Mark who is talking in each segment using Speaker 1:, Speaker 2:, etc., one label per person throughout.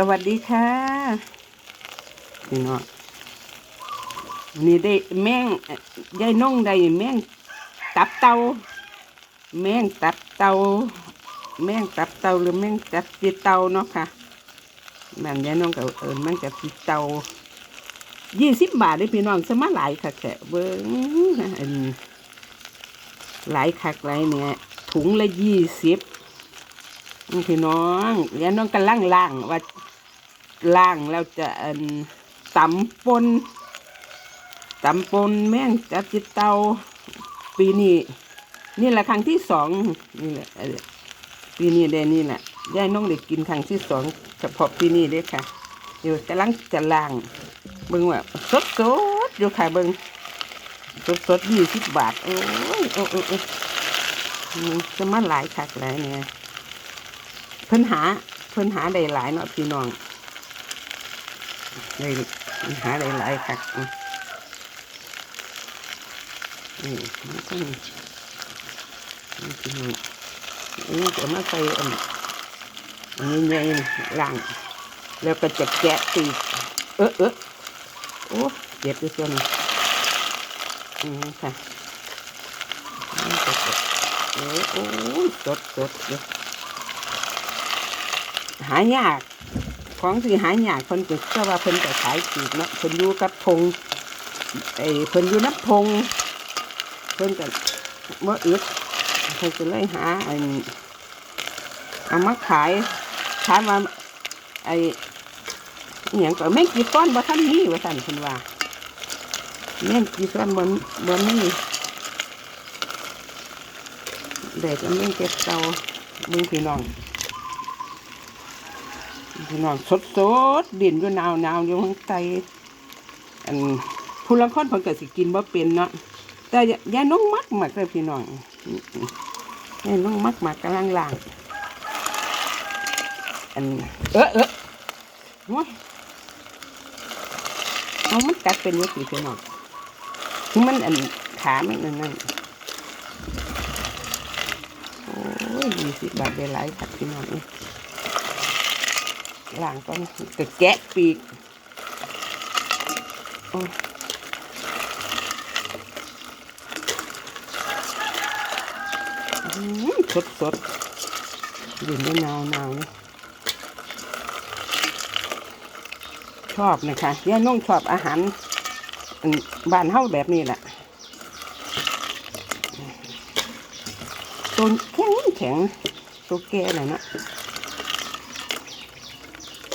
Speaker 1: สวัสดีค่ะพี่น้องนี่ได้แม่งยายน้องได้แม่งตับเตาแม่งตับเตาแม่งตับเตาหรือแม่งจับปีเตาเนาะค่ะแม่นยายน้องก็เอิญแม่งจับปีเตายี่สิบบาทได้พี่น้องสมาหลายค่ะแกเบิ้งอันหลายคักหลายเนี่ยถุงละยี่สิบ พี่น้องยายน้องกำลังล่างว่าล่างแล้วจะอันตำปนตำปนแม่งจับจิตเตาปีนี้นี่แหละครั้งที่สองนี่แหละปีนี้เดนี่แหละยายน้องได้กินครั้งที่สองเฉพาะปีนี้เด้ค่ะเดี๋ยวกำลังจะล่างเบิ่งว่าสดสดอยู่ค่ะเบิ่งสดสดยี่สิบบาทโอ้ยโอ้ยโอ้ยจะมาหลายคักหลายเนี่ย เพิ่นหาเพิ่นหาได้หลายเนาะพี่น้องได้หาได้หลายคักอืมนี่มันก็นี่พี่น้องนี่จะมาใส่อันนี้ใหญ่ๆล่างแล้วก็จะแกะตีเออเออโอ้เจ็บด้วยส่วนอืมค่ะโอ้โอ้สดสดเดี๋ย หายาก ของสิหายากคนก็ก็ว่าเพิ่นก็ขายถูกเนาะเพิ่นอยู่กับธงไอ้เพิ่นอยู่นับธงเพิ่นก็บ่อึดเพิ่นก็เลยหาไอันเอามาขายถามว่าไอ้อหยังก็แม่กี่ก้อนบ่ทันมีว่าซั่นเพิ่นว่าแม่งกี่ก้อนบ่บ่มีเด็กก็แม่งเก็บเตามึงพี่น้อง พี่น้องสดสดๆดินอยู่หนาวหนาวอยู่ข้างใต้อันผู้ลังคนเพิ่นก็สิกินบ่เป็นเนาะแต่ยายน้องมักมักเลยพี่น้องยายน้องมักมักกำลังล่างอันเออเออโอ้ยเอามันกัดเป็นอยังสิพี่น้องคือมันอันขาไมันอันนั่นโอ้ยยี่สิบบาทได้หลายคักพี่น้องเอ้ย ล้างก่อนก็แกะปีกสดสดๆดื่มได้นาวหนาวชอบนะคะย่าน้องชอบอาหารบ้านเฮาแบบนี้แหละตัวแข็งแข็งตัวแก่น่ะนะ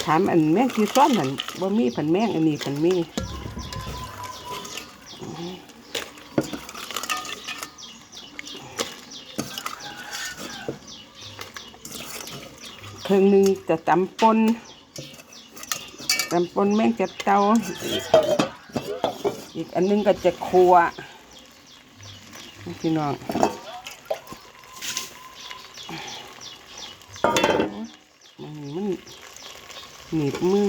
Speaker 1: ถามอันแม่งที่ซ้อนหันบ่มีผันแม่งอันนี้ผันมีเครื่องหนึ่งจะตำปนตำปนแม่งจะเตา อีกอันหนึงก็จะครัวพี่น้องมันมัน หนีบมือ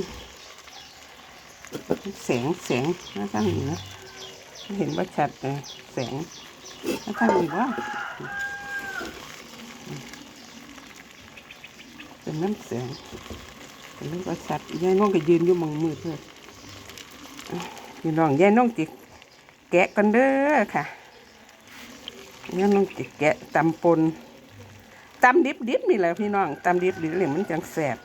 Speaker 1: แสงแสงน้าตั้งอยู่นะเห็นว่าชัดเลยแสงน้าตั้งอยู่ว่าเป็นน้ำแสงเป็นน้ำว่าชัดยายน้องก็ยืนอยู่มองมืดเลยอะพี่น้องยายน้องจิกแกะกันเด้อค่ะยายน้องจิกแกะตำปนตำดิบดิบนี่แหละพี่น้องตำดิบดิบเลยมันจังแสบ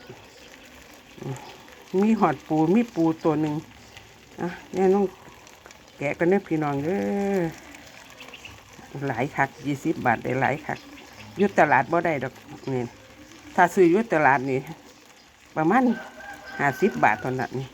Speaker 1: มีหอดปูมีปูตัวหนึ่งอะเนี่ยต้องแกะกันเน้อพี่น้องเด้อหลายคักยี่สิบบาทได้หลายคักยุตลาดบ่ได้ดอกนี่ถ้าซื้อยุตลาดนี่ประมาณห้าสิบบาทตอนนั้นนี่